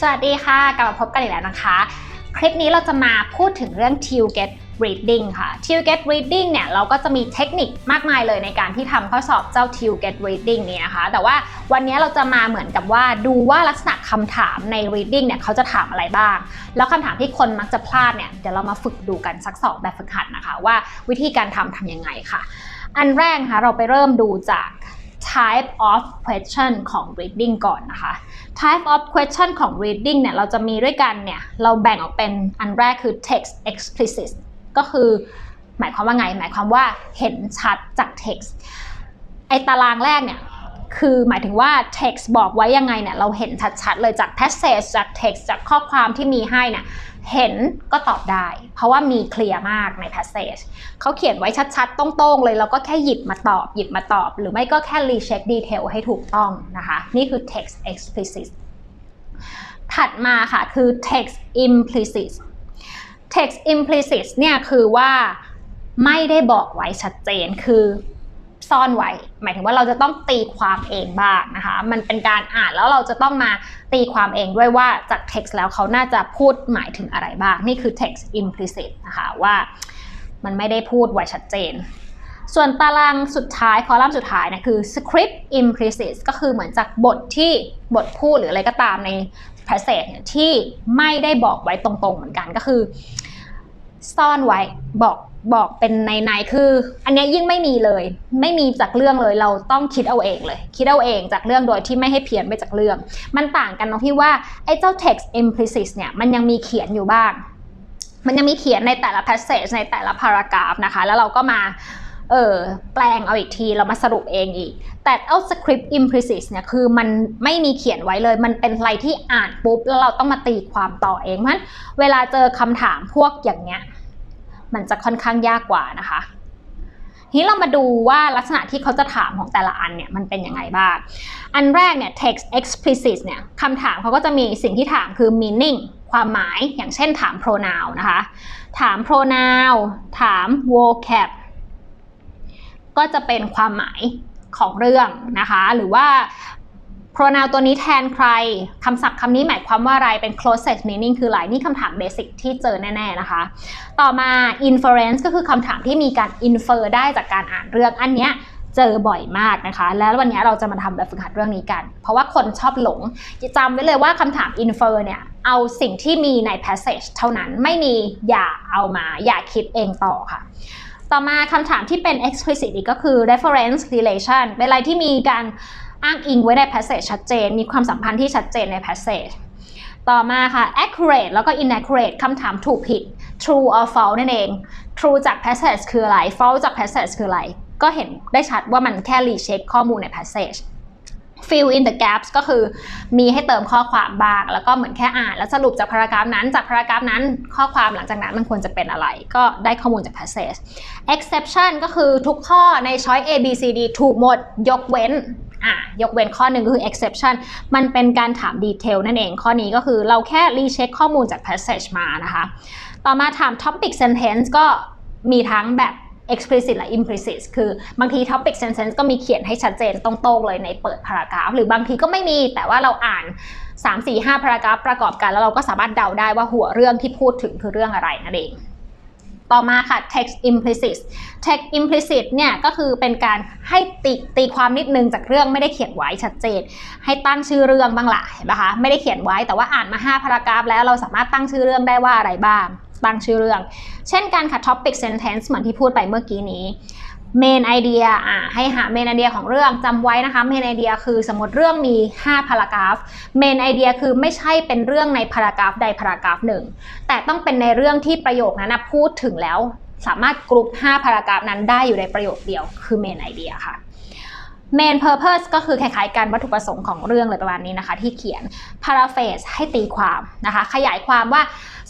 สวัสดีค่ะ กลับมาพบกันอีกแล้วนะคะ คลิปนี้เราจะมาพูดถึงเรื่อง t i l get reading ค่ะ t i l get reading เนี่ยเราก็จะมีเทคนิคมากมายเลยในการที่ทำข้อสอบเจ้า t i l get reading นี้นะคะ แต่ว่าวันนี้เราจะมาเหมือนกับว่าดูว่าลักษณะคำถามใน reading เนี่ยเขาจะถามอะไรบ้าง แล้วคำถามที่คนมักจะพลาดเนี่ยเดี๋ยวเรามาฝึกดูกันสักสองแบบฝึกหัดนะคะ ว่าวิธีการทำทำยังไงค่ะ อันแรกนะคะเราไปเริ่มดูจาก type of question ของ reading ก่อนนะคะ type of question ของ reading เนี่ย เราจะมีด้วยกันเนี่ย เราแบ่งออกเป็นอันแรกคือ text explicit ก็คือหมายความว่าไง หมายความว่าเห็นชัดจาก text ไอตารางแรกเนี่ย คือหมายถึงว่า text บอกไว้ยังไงเนี่ยเราเห็นชัดๆเลยจาก passage จาก text จากข้อความที่มีให้เนี่ยเห็นก็ตอบได้ เพราะว่ามีเคลียร์มากใน passage เขาเขียนไว้ชัดๆ ตรงๆ เลยเราก็แค่หยิบมาตอบหยิบมาตอบ หรือไม่ก็แค่ recheck detail ให้ถูกต้องนะคะ นี่คือ text explicit ถัดมาค่ะคือ text implicit text implicit เนี่ยคือว่าไม่ได้บอกไว้ชัดเจนคือ ซ่อนไว้ หมายถึงว่าเราจะต้องตีความเองบ้างนะคะ มันเป็นการอ่านแล้วเราจะต้องมาตีความเองด้วยว่าจาก text แล้วเขาน่าจะพูดหมายถึงอะไรบ้าง นี่คือ text implicit นะคะว่ามันไม่ได้พูดไว้ชัดเจน ส่วนตารางสุดท้ายคอลัมน์สุดท้ายนะคือ script implicit ก็คือเหมือนจากบทที่บทพูดหรืออะไรก็ตามใน passage เนี่ยที่ไม่ได้บอกไว้ตรงๆเหมือนกันก็คือ ซ่อนไว้บอก บอกเป็นในในคือ อันนี้ยิ่งไม่มีเลย ไม่มีจากเรื่องเลยเราต้องคิดเอาเองเลย คิดเอาเองจากเรื่องโดยที่ไม่ให้เพี้ยนไปจากเรื่อง มันต่างกันตรงที่ว่าไอ้เจ้า text implicit เนี่ยมันยังมีเขียนอยู่บ้าง มันยังมีเขียนในแต่ละ passage ในแต่ละ paragraph นะคะ แล้วเราก็มาเออแปลงเอาอีกทีเรามาสรุปเองอีก แต่เอา script implicit เนี่ยคือมันไม่มีเขียนไว้เลย มันเป็นอะไรที่อ่านปุ๊บ แล้วเราต้องมาตีความต่อเองเพราะฉะนั้นเวลาเจอคำถามพวกอย่างเงี้ย มันจะค่อนข้างยากกว่านะคะทีนี้เรามาดูว่าลักษณะที่เขาจะถามของแต่ละอันเนี่ยมันเป็นยังไงบ้าง อันแรกเนี่ย text explicit เนี่ยคำถามเขาก็จะมีสิ่งที่ถามคือ meaning ความหมายอย่างเช่นถาม pronoun นะคะ ถาม pronoun ถาม vocab ก็จะเป็นความหมายของเรื่องนะคะ หรือว่า pronoun ตัวนี้แทนใคร คำศัพท์คำนี้หมายความว่าอะไร เป็น closest meaning คืออะไร นี่คำถามเบสิกที่เจอแน่ ๆ นะคะ ต่อมา inference ก็คือคำถามที่มีการ infer ได้จากการอ่านเรื่อง อันเนี้ยเจอบ่อยมากนะคะ แล้ววันนี้เราจะมาทำแบบฝึกหัดเรื่องนี้กัน เพราะว่าคนชอบหลงจำไว้เลยว่าคำถาม infer เนี่ย เอาสิ่งที่มีใน passage เท่านั้น ไม่มีอย่าเอามา อย่าคิดเองต่อค่ะต่อมาคำถามที่เป็น explicit อีกก็คือ reference relation เป็นอะไรที่มีการ อ้างอิงไว้ใน passage ชัดเจน มีความสัมพันธ์ที่ชัดเจนใน passage ต่อมาค่ะ accurate แล้วก็ inaccurate คำถามถูกผิด true or false นั่นเอง true จาก passage คืออะไร false จาก passage คืออะไร ก็เห็นได้ชัดว่ามันแค่ recheck ข้อมูลใน passage fill in the gaps ก็คือมีให้เติมข้อความบ้าง แล้วก็เหมือนแค่อ่าน แล้วสรุปจากพารากราฟนั้น จากพารากราฟนั้นข้อความหลังจากนั้นมันควรจะเป็นอะไร ก็ได้ข้อมูลจาก passage exception ก็คือทุกข้อใน choice A B C D ถูกหมดยกเว้น อะยกเว้นข้อหนึ่งคือ exception มันเป็นการถามดีเทลนั่นเองข้อนี้ก็คือเราแค่รีเช็คข้อมูลจาก passage มานะคะ ต่อมาถาม topic sentence ก็มีทั้งแบบ explicit และ implicit คือบางที topic sentence ก็มีเขียนให้ชัดเจนตรงๆเลยในเปิดพารากราฟหรือบางทีก็ไม่มีแต่ว่าเราอ่าน 3 4 5พารากราฟประกอบกันแล้วเราก็สามารถเดาได้ว่าหัวเรื่องที่พูดถึงคือเรื่องอะไรนั่นเอง ต่อมาค่ะ text implicit text implicit เนี่ยก็คือเป็นการให้ตีตีความนิดนึงจากเรื่องไม่ได้เขียนไว้ชัดเจน ให้ตั้งชื่อเรื่องบ้างละเห็นปะคะไม่ได้เขียนไว้แต่ว่าอ่านมา 5 พารากราฟแล้วเราสามารถตั้งชื่อเรื่องได้ว่าอะไรบ้างตั้งชื่อเรื่อง เช่นการค่ะ topic sentence เหมือนที่พูดไปเมื่อกี้นี้ เมนไอเดียอะให้หาเมนไอเดียของเรื่องจำไว้นะคะเมนไอเดียคือสมมติเรื่องมี 5 พารากราฟ main idea คือไม่ใช่เป็นเรื่องในพารากราฟใดพารากราฟหนึ่งแต่ต้องเป็นในเรื่องที่ประโยคนั้นนะพูดถึงแล้ว สามารถกรุ๊ป5พารากราฟนั้นได้อยู่ในประโยคเดียว คือเมนไอเดียค่ะ main purpose ก็คือคล้ายๆกันวัตถุประสงค์ของเรื่องเลยประมาณนี้นะคะ ที่เขียน paraphrase ให้ตีความนะคะ ขยายความว่า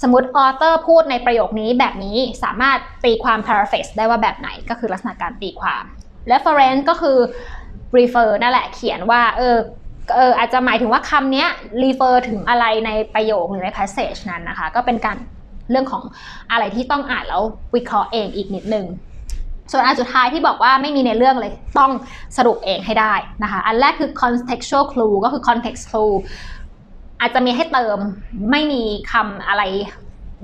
สมมติ author พูดในประโยคนี้แบบนี้สามารถตีความ paraphrase ได้ว่าแบบไหนก็คือลักษณะการตีความ reference ก็คือ refer นั่นแหละเขียนว่าเออเอออาจจะหมายถึงว่าคำนี้ refer ถึงอะไรในประโยคหรือใน passage นั้นนะคะ ก็เป็นการเรื่องของอะไรที่ต้องอ่านแล้ววิเคราะห์เองอีกนิดนึง ส่วนอันสุดท้ายที่บอกว่าไม่มีในเรื่องเลยต้องสรุปเองให้ได้นะคะ อันแรกคือ contextual clue ก็คือ context clue อาจจะมีให้เติมไม่มีคำอะไร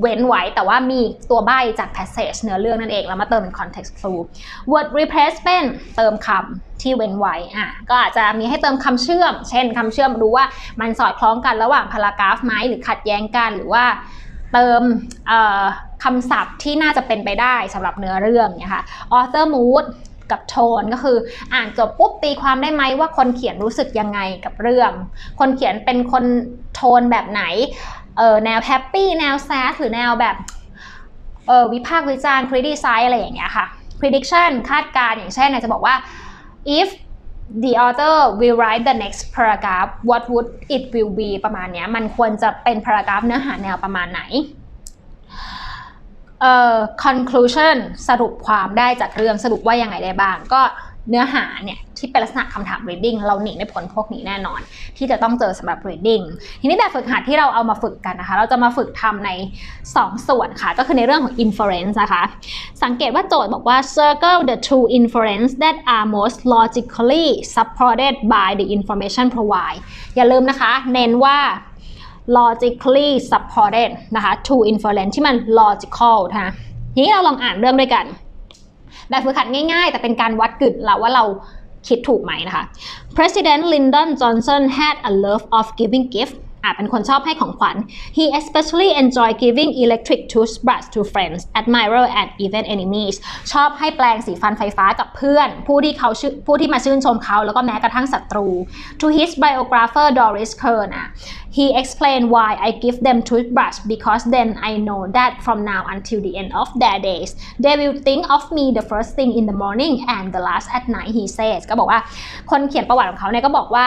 เว้นไว้แต่ว่ามีตัวใบจาก passage เนื้อเรื่องนั่นเองแล้วมาเติมเป็น context clue word replacement เติมคำที่เว้นไว้อะก็อาจจะมีให้เติมคำเชื่อม เช่นคำเชื่อมดูว่ามันสอดคล้องกันระหว่างพารากราฟไหมหรือขัดแย้งกันหรือว่า เติมคำศัพท์ที่น่าจะเป็นไปได้สำหรับเนื้อเรื่องเนี่ยค่ะ author mood กับโทนก็คืออ่านจบปุ๊บตีความได้ไหมว่าคนเขียนรู้สึกยังไงกับเรื่อง คนเขียนเป็นคนโทนแบบไหนเออแนวแฮปปี้แนวแซดหรือแนวแบบเออวิพากษ์วิจารณ์ criticize อะไรอย่างเงี้ยค่ะ prediction คาดการณ์อย่างเช่นจะบอกว่า if the author will write the next paragraph what would it will be ประมาณนี้มันควรจะเป็น paragraph เนื้อหาแนวประมาณไหนเอ่อ conclusion สรุปความได้จากเรื่องสรุปว่ายังไงได้บ้าง ก็ เนื้อหาเนี่ยที่เป็นลักษณะคำถาม reading เราหนีไม่พ้นพวกนี้แน่นอน ที่จะต้องเจอสำหรับ reading ทีนี้แบบฝึกหัดที่เราเอามาฝึกกันนะคะ เราจะมาฝึกทำใน 2 ส่วนค่ะ ก็คือในเรื่องของ inference นะคะ สังเกตว่าโจทย์บอกว่า circle the two inference that are most logically supported by the information provide อย่าลืมนะคะ เน้นว่า logically supported นะคะ two inference ที่มัน logical นะทีนี้เราลองอ่านเรื่องด้วยกัน แบบฝึกหัดง่ายๆ แต่เป็นการวัดกึ่เราว่าเราคิดถูกไหมนะคะ President Lyndon Johnson had a love of giving gift อะเป็นคนชอบให้ของขวัญ He especially enjoyed giving electric toothbrush to friends, admirer and even enemies ชอบให้แปลงสีฟันไฟฟ้ากับเพื่อน ผู้ที่เขาชื่อผู้ที่มาชื่นชมเขาแล้วก็แม้กระทั่งศัตรู To his biographer Doris Kern อะ He explained why I give them toothbrush because then I know that from now until the end of their days they will think of me the first thing in the morning and the last at night he says ก็บอกว่าคนเขียนประวัติของเขาเนี่ยก็บอกว่า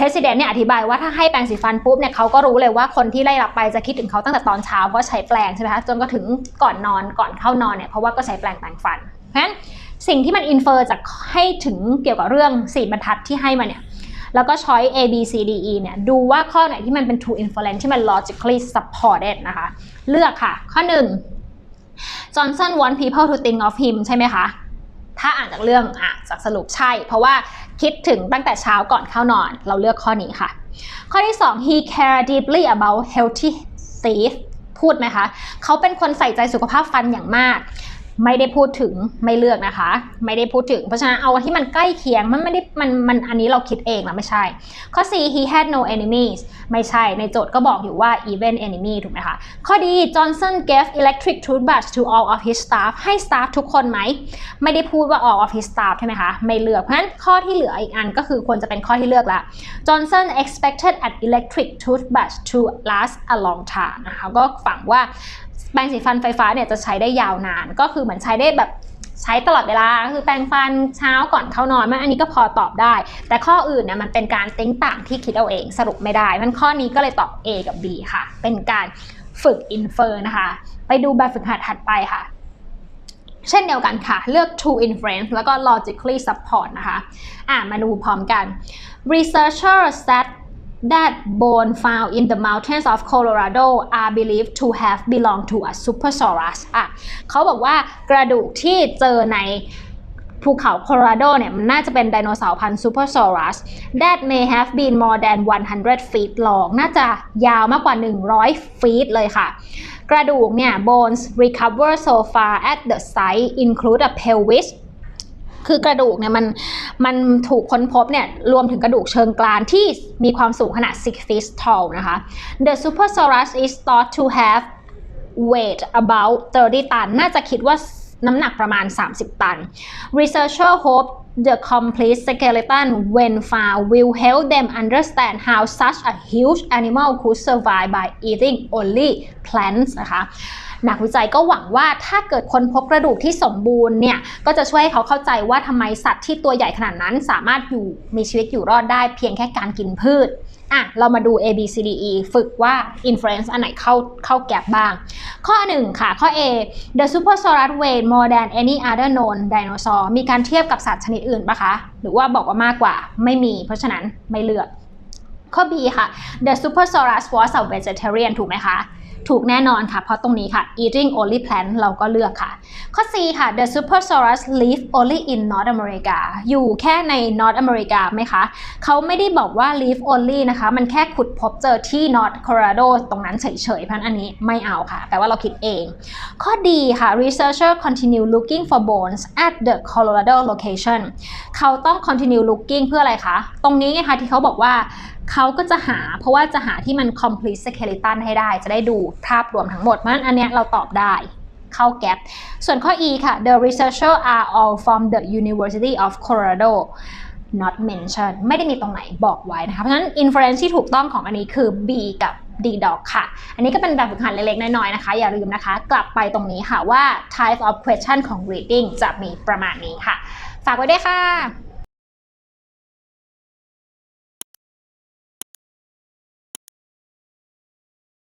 President เนี่ยอธิบายว่าถ้าให้แปรงสีฟันปุ๊บเนี่ยเขาก็รู้เลยว่าคนที่ได้รับไปจะคิดถึงเขาตั้งแต่ตอนเช้าเพราะใช้แปรงใช่ไหมคะจนก็ถึงก่อนนอนก่อนเข้านอนเนี่ยเพราะว่าก็ใช้แปรงแปรงฟัน เพราะฉะนั้นสิ่งที่มันอินเฟอร์จากให้ถึงเกี่ยวกับเรื่องสี่บรรทัดที่ให้มาเนี่ยแล้วก็ช้อย A B C D E เนี่ยดูว่าข้อไหนที่มันเป็น true inference ที่มัน logically supported นะคะ เลือกค่ะ ข้อ 1 Johnson want people to think of him ใช่ไหมคะ ถ้าอ่านจากเรื่องอะจากสรุปใช่ เพราะว่าคิดถึงตั้งแต่เช้าก่อนเข้านอน เราเลือกข้อนี้ค่ะ ข้อที่ 2 he care deeply about healthy teeth พูดไหมคะ เขาเป็นคนใส่ใจสุขภาพฟันอย่างมาก ไม่ได้พูดถึงไม่เลือกนะคะ ไม่ได้พูดถึง เพราะฉะนั้นเอาที่มันใกล้เคียงมันไม่ได้มันมันอันนี้เราคิดเองนะไม่ใช่ ข้อ C he had no enemies ไม่ใช่ในโจทย์ก็บอกอยู่ว่า even enemy ถูกไหมคะ ข้อ D Johnson gave electric toothbrush to all of his staff ให้ staff ทุกคนไหม ไม่ได้พูดว่า all of his staff ใช่ไหมคะ ไม่เลือกเพราะฉะนั้นข้อที่เหลืออีกอันก็คือควรจะเป็นข้อที่เลือกละ Johnson expected an electric toothbrush to last a long time นะคะก็ฝังว่า แปรงสีฟันไฟฟ้าเนี่ยจะใช้ได้ยาวนาน ก็คือเหมือนใช้ได้แบบใช้ตลอดเวลาคือแปรงฟันเช้าก่อนเข้านอนมันอันนี้ก็พอตอบได้ แต่ข้ออื่นเนี่ยมันเป็นการติ้งต่างที่คิดเอาเองสรุปไม่ได้ มันข้อนี้ก็เลยตอบ A กับ B ค่ะ เป็นการฝึก infer นะคะ ไปดูแบบฝึกหัดถัดไปค่ะ เช่นเดียวกันค่ะ เลือก true inference แล้วก็ logically support นะคะ อ่ามาดูพร้อมกัน researchers said that bone found in the mountains of Colorado are believed to have belonged to a Supersaurus อะเขาบอกว่ากระดูกที่เจอในภูเขาโคโลราโดเนี่ยมันน่าจะเป็นไดโนเสาร์พันธุ์ Supersaurus that may have been more than 100 feet long น่าจะยาวมากกว่า 100 feet เลยค่ะ กระดูกเนี่ย bones recover so far at the site include a pelvis คือกระดูกเนี่ยมันมันถูกค้นพบเนี่ยรวมถึงกระดูกเชิงกรานที่มีความสูงขนาด 6 feet tall นะคะ The Supersaurus is thought to have weight about 30 ตัน น่าจะคิดว่า น้ำหนักประมาณ 30 ตัน Researcher hope the complete skeleton when found will help them understand how such a huge animal could survive by eating only plants นะคะนักวิจัยก็หวังว่าถ้าเกิดคนพบกระดูกที่สมบูรณ์เนี่ย ก็จะช่วยให้เขาเข้าใจว่าทำไมสัตว์ที่ตัวใหญ่ขนาดนั้นสามารถอยู่มีชีวิตอยู่รอดได้เพียงแค่การกินพืช อะเรามาดู A B C D E ฝึกว่า inference อันไหนเข้าเข้าแก็บบ้าง ข้อ 1 ค่ะ ข้อ A the supersaurus weighed more than any other known dinosaur มีการเทียบกับสัตว์ชนิดอื่นปะคะ หรือว่าบอกว่ามากกว่าไม่มี เพราะฉะนั้นไม่เลือก ข้อ B ค่ะ the supersaurus was a vegetarian ถูกไหมคะ ถูกแน่นอนค่ะ เพราะตรงนี้ค่ะ eating only plant เราก็เลือกค่ะ ข้อ C ค่ะ the supersaurus live only in North America อยู่แค่ใน North America ไหมคะ เขาไม่ได้บอกว่า live only นะคะ มันแค่ขุดพบเจอที่ North Colorado ตรงนั้นเฉยๆพันอันนี้ไม่เอาค่ะ แปลว่าเราคิดเอง ข้อ D ค่ะ researcher continue looking for bones at the Colorado location เขาต้อง continue looking เพื่ออะไรคะ ตรงนี้ไงคะที่เขาบอกว่า เขาก็จะหาเพราะว่าจะหาที่มัน complete skeleton ให้ได้ จะได้ดูภาพรวมทั้งหมดเพราะฉะนั้นอันเนี้ยเราตอบได้เข้าแก๊ปส่วนข้อ E ค่ะ the researcher are all from the University of Colorado not mentioned ไม่ได้มีตรงไหนบอกไว้นะคะเพราะฉะนั้น inference ที่ถูกต้องของอันนี้คือ B กับ D dog ค่ะ อันนี้ก็เป็นแบบฝึกหัดเล็กๆ น้อยๆ นะคะ อย่าลืมนะคะ กลับไปตรงนี้ค่ะว่า type of question ของ reading จะมีประมาณนี้ค่ะ ฝากไว้ด้วยค่ะ